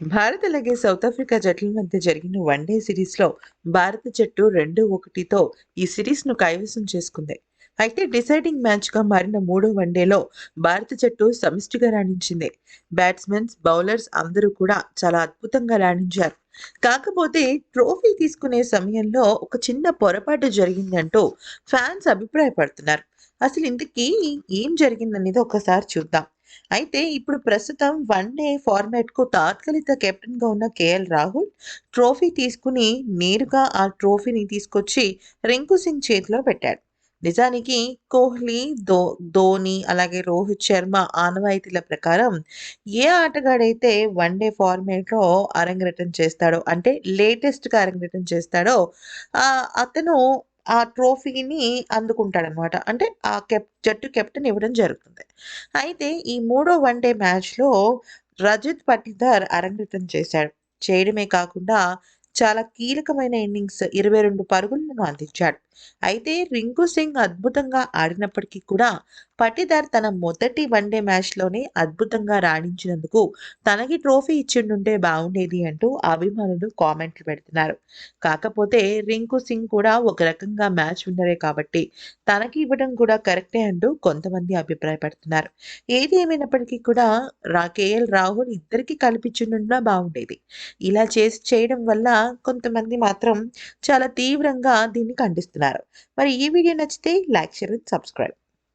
భారత్ అలాగే south Africa జట్ల మధ్య జరిగిన వన్డే సిరీస్లో భారత జట్టు రెండు ఒకటితో ఈ సిరీస్ను కైవసం చేసుకుంది. అయితే డిసైడింగ్ మ్యాచ్గా మారిన మూడో వన్డేలో భారత జట్టు సమిష్టిగా రాణించింది. బ్యాట్స్మెన్స్ బౌలర్స్ అందరూ కూడా చాలా అద్భుతంగా రాణించారు. కాకపోతే ట్రోఫీ తీసుకునే సమయంలో ఒక చిన్న పొరపాటు జరిగిందంటూ ఫ్యాన్స్ అభిప్రాయపడుతున్నారు. అసలు ఇంతకీ ఏం జరిగిందనేది ఒకసారి చూద్దాం. అయితే ఇప్పుడు ప్రస్తుతం వన్ డే ఫార్మాట్కు తాత్కాలిక కెప్టెన్గా ఉన్న కేఎల్ రాహుల్ ట్రోఫీ తీసుకుని నేరుగా ఆ ట్రోఫీని తీసుకొచ్చి రింకు సింగ్ చేతిలో పెట్టాడు. నిజానికి కోహ్లీ ధో ధోని అలాగే రోహిత్ శర్మ ఆనవాయితీల ప్రకారం ఏ ఆటగాడైతే వన్ డే ఫార్మేట్లో అరంగేటం చేస్తాడో అంటే లేటెస్ట్గా అరంగేటం చేస్తాడో అతను ఆ ట్రోఫీని అందుకుంటాడనమాట అంటే ఆ కెప్ జట్టు కెప్టెన్ ఇవ్వడం జరుగుతుంది. అయితే ఈ మూడో వన్డే మ్యాచ్లో రజిత్ పటిదార్ అరంగేటం చేశాడు. చేయడమే కాకుండా చాలా కీలకమైన ఇన్నింగ్స్ ఇరవై రెండు పరుగులను అందించాడు. అయితే రింకు సింగ్ అద్భుతంగా ఆడినప్పటికీ కూడా పటిదార్ తన మొదటి వన్డే మ్యాచ్లోనే అద్భుతంగా రాణించినందుకు తనకి ట్రోఫీ ఇచ్చిండుంటే బాగుండేది అంటూ అభిమానులు కామెంట్లు పెడుతున్నారు. కాకపోతే రింకు సింగ్ కూడా ఒక రకంగా మ్యాచ్ విన్నరే కాబట్టి తనకి ఇవ్వడం కూడా కరెక్టే అంటూ కొంతమంది అభిప్రాయపడుతున్నారు. ఏది ఏమైనప్పటికీ కూడా రా కేఎల్ రాహుల్ ఇద్దరికి కల్పించుండా బాగుండేది ఇలా చేసి చేయడం వల్ల కొంతమంది మాత్రం చాలా తీవ్రంగా దీన్ని ఖండిస్తున్నారు. మరి ఈ వీడియో నచ్చితే లైక్ షేర్ సబ్స్క్రైబ్.